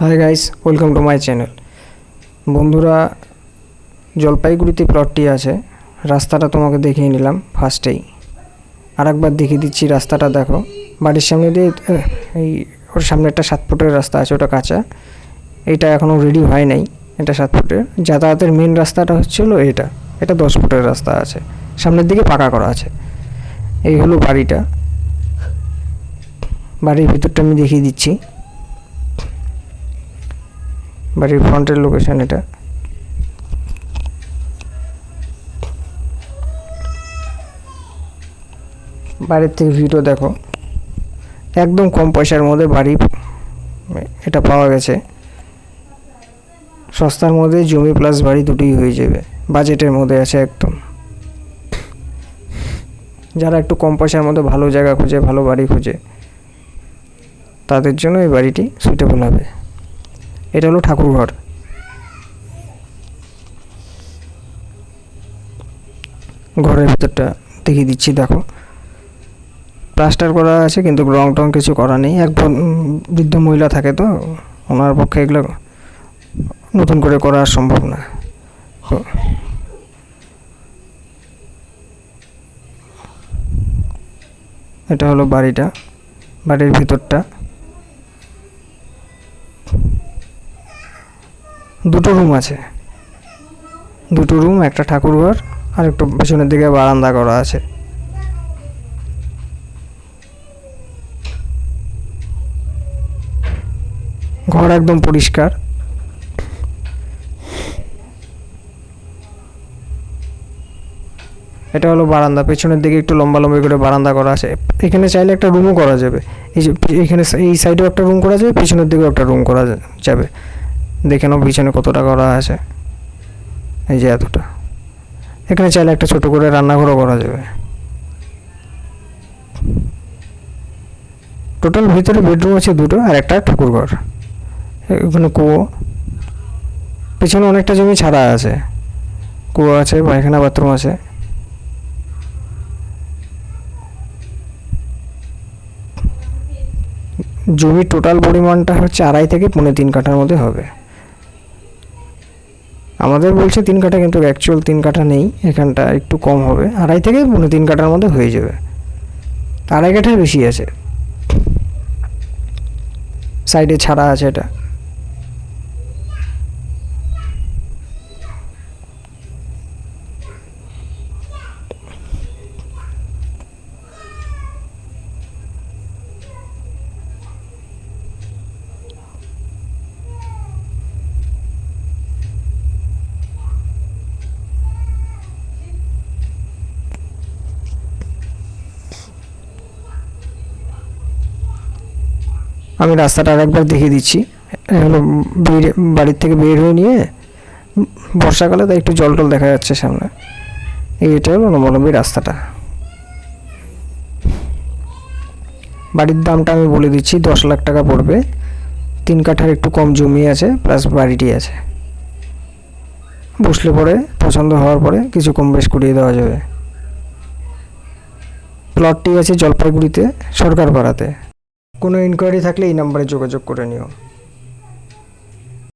Hi guys welcome to my channel বন্ধুরা, জলপাইগুড়িতে প্লটটি আছে। রাস্তাটা তোমাকে দেখিয়ে নিলাম ফার্স্টেই আর একবার দেখিয়ে দিচ্ছি রাস্তাটা, দেখো। বাড়ির সামনে দিয়ে এই ওর সামনে একটা সাত ফুটের রাস্তা আছে, ওটা কাঁচা। এইটা এখনও রেডি হয় নাই, এটা সাত ফুটের। যাতায়াতের মেন রাস্তাটা হচ্ছিল এটা। এটা দশ ফুটের রাস্তা আছে। সামনের দিকে পাকা করা আছে। এই হলো বাড়িটা। বাড়ির ভিতরটা আমি দেখিয়ে দিচ্ছি। বাড়ির ফ্রন্টের লোকেশন এটা। বাড়ির থেকে ভিডিও দেখো। একদম কম পয়সার মধ্যে বাড়ি এটা পাওয়া গেছে। সস্তার মধ্যে জমি প্লাস বাড়ি দুটোই হয়ে যাবে। বাজেটের মধ্যে আছে একদম। যারা একটু কম পয়সার মধ্যে ভালো জায়গা খুঁজে, ভালো বাড়ি খুঁজে, তাদের জন্য এই বাড়িটি সুইটেবল হবে। এটা হলো ঠাকুরঘর ঘরের ভিতরটা দেখিয়ে দিচ্ছি, দেখো। প্লাস্টার করা আছে, কিন্তু রং টং কিছু করা নেই। এক বৃদ্ধ মহিলা থাকে তো, ওনার পক্ষে এগুলো নতুন করে করা সম্ভব না। এটা হলো বাড়িটা, বাড়ির ভিতরটা। দুটো রুম আছে। দুটো রুম একটা ঠাকুরঘর, আর একটু পেছনের দিকে বারান্দা করা আছে। ঘর একদম পরিষ্কার। এটা হলো বারান্দা, পেছনের দিকে একটু লম্বা লম্বি করে বারান্দা করা আছে। এখানে চাইলে একটা রুমও করা যাবে। এই যে এখানে এই সাইডেও একটা রুম করা যাবে, পেছনের দিকেও একটা রুম করা যাবে। দেখে নাও পিছনে কতটা করা আছে। এই যে এতটা। এখানে চাইলে একটা ছোট করে রান্নাঘরও করা যাবে। টোটাল ভিতরে বেডরুম আছে দুটো আর একটা ঠাকুরঘর এখানে কুয়ো। পেছনে অনেকটা জমি ছাড়া আছে। কুয়ো আছে, পায়খানা বাথরুম আছে। জমির টোটাল পরিমাণটা হচ্ছে আড়াই থেকে পৌনে তিন কাঠার মধ্যে হবে। আমাদের বলছে তিন কাঠা কিন্তু অ্যাকচুয়াল তিন কাঠা নেই, এখানটা একটু কম হবে। আড়াই থেকে পনেরো তিন কাঠার মধ্যে হয়ে যাবে। আড়াই কাঠায় বেশি আছে। সাইডে ছাড়া আছে এটা। আমি রাস্তাটা আরেকবার দেখিয়ে দিচ্ছি। হলো বাড়ির থেকে বের হয়ে নিয়ে বর্ষাকালে তাই একটু জল টল দেখা যাচ্ছে সামনে। এইটা হলো নবলম্বী রাস্তাটা। বাড়ির দামটা আমি বলে দিচ্ছি, দশ লাখ টাকা পড়বে। তিন কাঠার একটু কম জমি আছে, প্লাস বাড়িটি আছে। বসলে পরে, পছন্দ হওয়ার পরে কিছু কম বেশ করিয়ে দেওয়া যাবে। প্লটটি আছে জলপাইগুড়িতে, সরকার পাড়াতে। কোনো ইনকোয়ারি থাকলে এই নাম্বারে যোগাযোগ করে নিও।